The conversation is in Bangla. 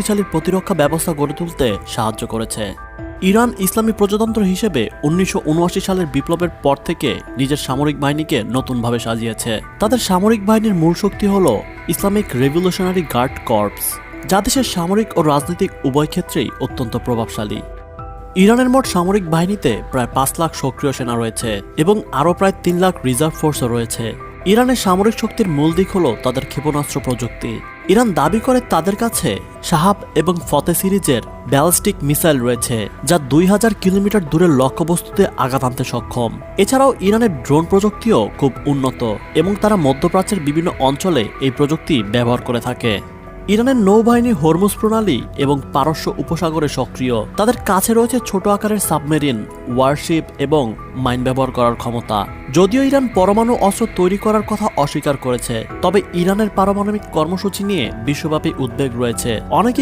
শক্তিশালী প্রতিরক্ষা ব্যবস্থা গড়ে তুলতে সাহায্য করেছে। ইরান ইসলামী প্রজাতন্ত্র হিসেবে উনিশশো উনআশি সালের বিপ্লবের পর থেকে নিজের সামরিক বাহিনীকে নতুনভাবে সাজিয়েছে। তাদের সামরিক বাহিনীর মূল শক্তি হল ইসলামিক রেভলিউশনারি গার্ড কর্পস, যা দেশের সামরিক ও রাজনৈতিক উভয় ক্ষেত্রেই অত্যন্ত প্রভাবশালী। ইরানের মোট সামরিক বাহিনীতে প্রায় পাঁচ লাখ সক্রিয় সেনা রয়েছে এবং আরও প্রায় তিন লাখ রিজার্ভ ফোর্সও রয়েছে। ইরানের সামরিক শক্তির মূল দিক হল তাদের ক্ষেপণাস্ত্র প্রযুক্তি। ইরান দাবি করে তাদের কাছে সাহাব এবং ফতে সিরিজের ব্যালিস্টিক মিসাইল রয়েছে, যা দুই হাজার কিলোমিটার দূরের লক্ষ্যবস্তুতে আঘাত আনতে সক্ষম। এছাড়াও ইরানের ড্রোন প্রযুক্তিও খুব উন্নত এবং তারা মধ্যপ্রাচ্যের বিভিন্ন অঞ্চলে এই প্রযুক্তি ব্যবহার করে থাকে। ইরানের নৌবাহিনী হরমুজ প্রণালী এবং পারস্য উপসাগরে সক্রিয়। তাদের কাছে রয়েছে ছোট আকারের সাবমেরিন, ওয়ারশিপ এবং মাইন ব্যবহার করার ক্ষমতা। যদিও ইরান পরমাণু অস্ত্র তৈরি করার কথা অস্বীকার করেছে, তবে ইরানের পারমাণবিক কর্মসূচি নিয়ে বিশ্বব্যাপী উদ্বেগ রয়েছে। অনেকেই